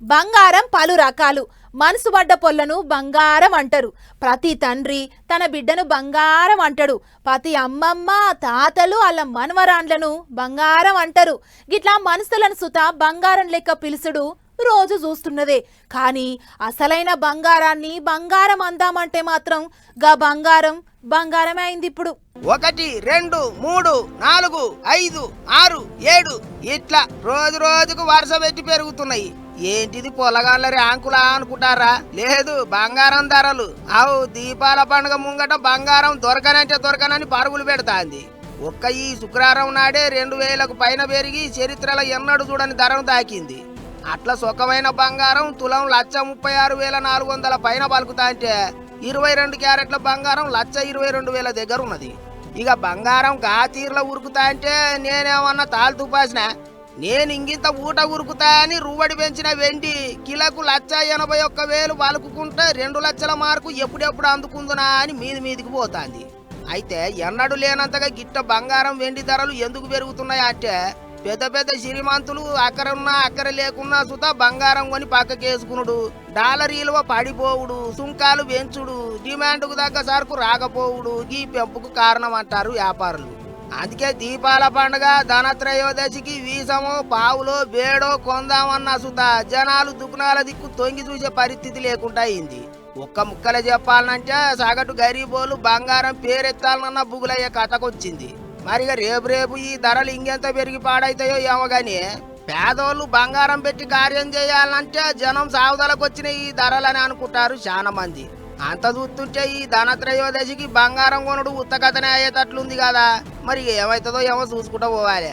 బంగారం పలు రకాలు. మనసు పడ్డ పొల్లను బంగారం అంటారు. ప్రతి తండ్రి తన బిడ్డను బంగారం అంటాడు. ప్రతి అమ్మమ్మ తాతలు వాళ్ళ మనవరాండ్లను బంగారం అంటారు. గిట్లా మనసులను సుత బంగారం లెక్క పిలుసుడు రోజు చూస్తున్నదే. కానీ అసలైన బంగారాన్ని బంగారం అందామంటే మాత్రం గా బంగారం బంగారమే అయింది ఇప్పుడు. ఒకటి రెండు మూడు నాలుగు ఐదు ఆరు ఏడు ఇట్లా రోజు రోజుకు వరుస పెట్టి పెరుగుతున్నాయి. ఏంటిది పొలగాళ్ళ ర్యాంకులా అనుకుంటారా? లేదు బంగారం ధరలు. అవు దీపాల పండుగ ముంగట బంగారం దొరకనంటే దొరకనని పరుగులు పెడతాంది. ఒక్క ఈ శుక్రవారం నాడే రెండు వేలకు పైన పెరిగి చరిత్రలో ఎన్నడూ చూడని ధరను తాకింది అట్లా సుఖమైన బంగారం తులం లక్ష ముప్పై ఆరు వేల నాలుగు వందల పైన పలుకుతా అంటే ఇరవై రెండు క్యారెట్ల బంగారం లక్ష ఇరవై రెండు వేల దగ్గర ఉన్నది. ఇక బంగారం గా తీరులో ఉరుకుతా అంటే నేనేమన్నా తాళుతూ తుపాసినా నేను ఇంగింత ఊట ఉరుకుతా అని రువ్వడి పెంచిన వెండి కిలకు లక్ష ఎనభై ఒక్క వేలు వలుకుంటే రెండు లక్షల మార్కు ఎప్పుడెప్పుడు అందుకుందునా అని మీది మీదికి పోతాంది. అయితే ఎన్నడూ లేనంతగా గిట్ట బంగారం వెండి ధరలు ఎందుకు పెరుగుతున్నాయి అంటే పెద్ద పెద్ద శ్రీమంతులు అక్కరున్నా అక్కర లేకున్నా సుతా బంగారం కొని పక్కకేసుకునుడు. డాలర్ విలువ పడిపోవుడు సుంకాలు పెంచుడు డిమాండ్కు తగ్గ సరుకు రాకపోవుడు ఈ పెంపుకు కారణం అంటారు వ్యాపారులు. అందుకే దీపాల పండుగ ధనత్రయోదశికి వీసమో పావులో బేడో కొందామన్న సుత జనాలు దుకుణాల దిక్కు తొంగి చూసే పరిస్థితి లేకుండా అయింది. ఒక్క ముక్కలు చెప్పాలనంటే సగటు గరీబోలు బంగారం పేరెత్తాలన్న బుగులయ్యే కథకొచ్చింది. మరిగా రేపు రేపు ఈ ధరలు ఇంకెంత పెరిగి పాడైతాయో ఏమో పేదోళ్ళు బంగారం పెట్టి కార్యం చేయాలంటే జనం సాగుదలకు వచ్చిన ఈ ధరలని అనుకుంటారు చాలా మంది. అంత చూస్తుంటే ఈ ధనత్రయోదశికి బంగారం కొనుడు ఉత్తకథనే అయ్యేటట్లుంది కదా. మరి ఏమవుతుందో ఏమో చూసుకుంటూ పోవాలి.